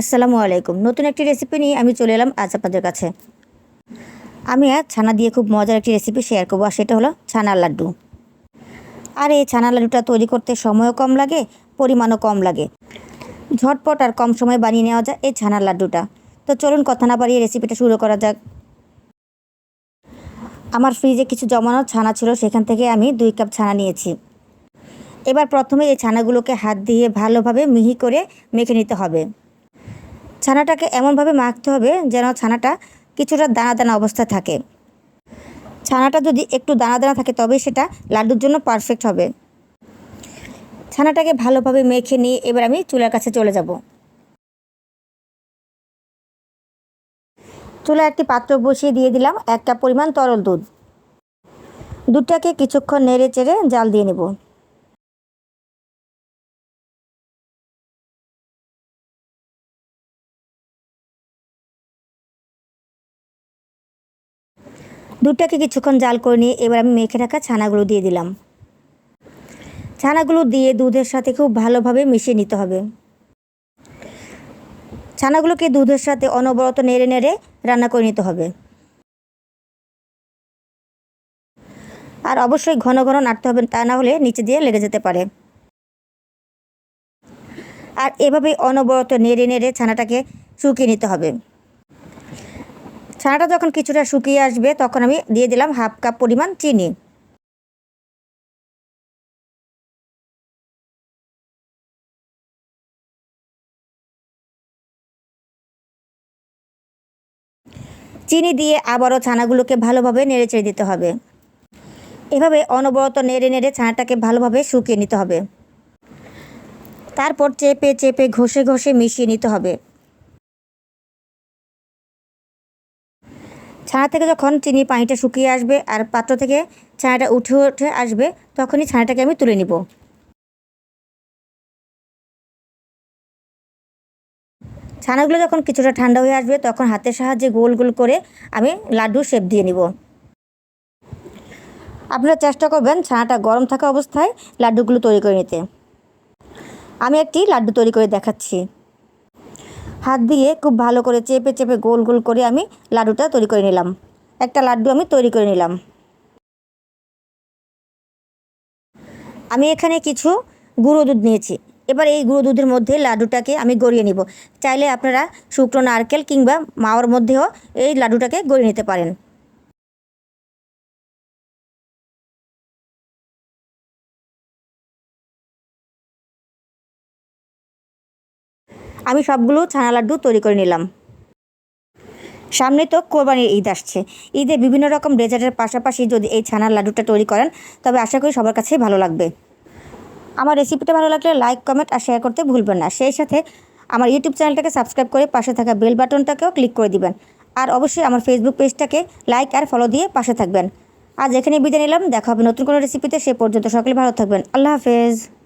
আসসালামু আলাইকুম। নতুন একটি রেসিপি নিয়ে আমি চলে এলাম আজ আপনাদের কাছে। আমি আজ ছানা দিয়ে খুব মজার একটি রেসিপি শেয়ার করব, আর সেটা হলো ছানার লাড্ডু। আর এই ছানার লাড্ডুটা তৈরি করতে সময়ও কম লাগে, পরিমাণও কম লাগে। ঝটপট আর কম সময় বানিয়ে নেওয়া যায় এই ছানার লাড্ডুটা। তো চলুন কথা না বাড়িয়ে রেসিপিটা শুরু করা যাক। আমার ফ্রিজে কিছু জমানো ছানা ছিল, সেখান থেকে আমি দুই কাপ ছানা নিয়েছি। এবার প্রথমে এই ছানাগুলোকে হাত দিয়ে ভালোভাবে মিহি করে মেখে নিতে হবে। ছানাটাকে এমনভাবে মাখতে হবে যেন ছানাটা কিছুটা দানা দানা অবস্থায় থাকে। ছানাটা যদি একটু দানা দানা থাকে তবে সেটা লাড্ডুর জন্য পারফেক্ট হবে। ছানাটাকে ভালোভাবে মেখে নিয়ে এবার আমি চুলার কাছে চলে যাব। চুলা একটি পাত্র বসিয়ে দিয়ে দিলাম এক কাপ পরিমাণ তরল দুধ। দুধটাকে কিছুক্ষণ নেড়ে চেড়ে জাল দিয়ে নেব। দুধটাকে কিছুক্ষণ জাল করে নিয়ে এবার আমি মেখে রাখা ছানাগুলো দিয়ে দিলাম। ছানাগুলো দিয়ে দুধের সাথে খুব ভালোভাবে মিশিয়ে নিতে হবে। ছানাগুলোকে দুধের সাথে অনবরত নেড়ে নেড়ে রান্না করে নিতে হবে। আর অবশ্যই ঘন ঘন নাড়তে হবে, তা না হলে নিচে দিয়ে লেগে যেতে পারে। আর এভাবে অনবরত নেড়ে নেড়ে ছানাটাকে শুকিয়ে নিতে হবে। ছানাটা যখন কিছুটা শুকিয়ে আসবে, তখন আমি দিয়ে দিলাম হাফ কাপ পরিমাণ চিনি। চিনি দিয়ে আবারও ছানাগুলোকে ভালোভাবে নেড়ে চেড়ে দিতে হবে। এভাবে অনবরত নেড়ে নেড়ে ছানাটাকে ভালোভাবে শুকিয়ে নিতে হবে। তারপর চেপে চেপে ঘষে ঘষে মিশিয়ে নিতে হবে। ছানা থেকে যখন চিনি পানিটা শুকিয়ে আসবে আর পাত্র থেকে ছানাটা উঠে উঠে আসবে, তখনই ছানাটাকে আমি তুলে নিব। ছানাগুলো যখন কিছুটা ঠান্ডা হয়ে আসবে, তখন হাতের সাহায্যে গোল গোল করে আমি লাড্ডু শেপ দিয়ে নিব। আপনারা চেষ্টা করবেন ছানাটা গরম থাকা অবস্থায় লাড্ডুগুলো তৈরি করে নিতে। আমি একটি লাড্ডু তৈরি করে দেখাচ্ছি। হাত দিয়ে খুব ভালো করে চেপে চেপে গোল গোল করে আমি লাড্ডুটা তৈরি করে নিলাম। একটা লাড্ডু আমি তৈরি করে নিলাম। আমি এখানে কিছু গুঁড়ো দুধ নিয়েছি। এবার এই গুঁড়ো দুধের মধ্যে লাড্ডুটাকে আমি গড়িয়ে নিব। চাইলে আপনারা শুকনো নারকেল কিংবা মাওয়ার মধ্যেও এই লাড্ডুটাকে গড়িয়ে নিতে পারেন। আমি সবগুলো ছানা লাড্ডু তৈরি করে নিলাম। সামনে তো কোরবানির ঈদ আসছে। ঈদে বিভিন্ন রকম ডেজার্টের পাশাপাশি যদি এই ছানার লাড্ডুটা তৈরি করেন, তবে আশা করি সবার কাছেই ভালো লাগবে। আমার রেসিপিটা ভালো লাগলে লাইক, কমেন্ট আর শেয়ার করতে ভুলবেন না। সেই সাথে আমার ইউটিউব চ্যানেলটাকে সাবস্ক্রাইব করে পাশে থাকা বেল বাটনটাকেও ক্লিক করে দিবেন। আর অবশ্যই আমার ফেসবুক পেজটাকে লাইক আর ফলো দিয়ে পাশে থাকবেন। আজ এখানে বিদায় নিলাম। দেখা হবে নতুন কোনো রেসিপিতে। সে পর্যন্ত সকলে ভালো থাকবেন। আল্লাহ হাফেজ।